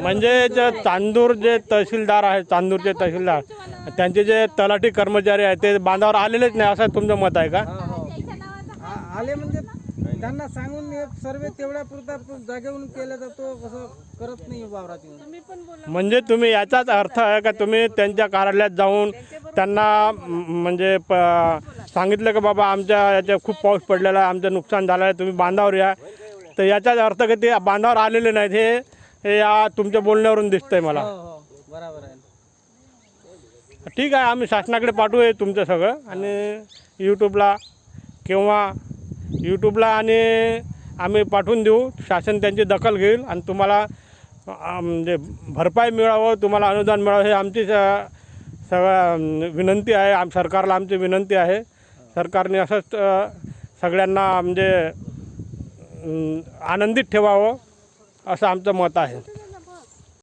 म्हणजे जे चांदूर जे तहसीलदार आहेत चांदूरचे तहसीलदार त्यांचे जे तलाठी कर्मचारी आहेत ते बांधावर आलेलेच नाही असं तुमचं मत आहे का? आ- आले म्हणजे त्यांना सांगून हे सर्वे तेवढ्या पुरता जागेवरून केला जातो कसं करत नाही वावरात येऊन. म्हणजे तुम्ही याचाच अर्थ आहे का तुम्ही त्यांच्या कार्यालयात जाऊन त्यांना म, म्हणजे प सांगितलं की बाबा आमच्या याच्या खूप पाऊस पडलेला आहे आमचं नुकसान झालं आहे तुम्ही बांधावर या. तर याचाच अर्थ की ते बांधावर आलेले नाहीत हे हे या तुमच्या बोलण्यावरून दिसतंय मला. हो हो. बरोबर आहे. ठीक आहे आम्ही शासनाकडे पाठवू हे तुमचं सगळं आणि यूट्यूबला किंवा यूट्यूबला आणि आम्ही पाठवून देऊ. शासन त्यांची दखल घेईल आणि तुम्हाला म्हणजे भरपाई मिळावं तुम्हाला अनुदान मिळावं हे आमची स- सगळं विनंती आहे. आम सरकारला आमची विनंती आहे. सरकारने असंच अं, सगळ्यांना म्हणजे अं, आनंदित ठेवावं. असं आमचं मत आहे.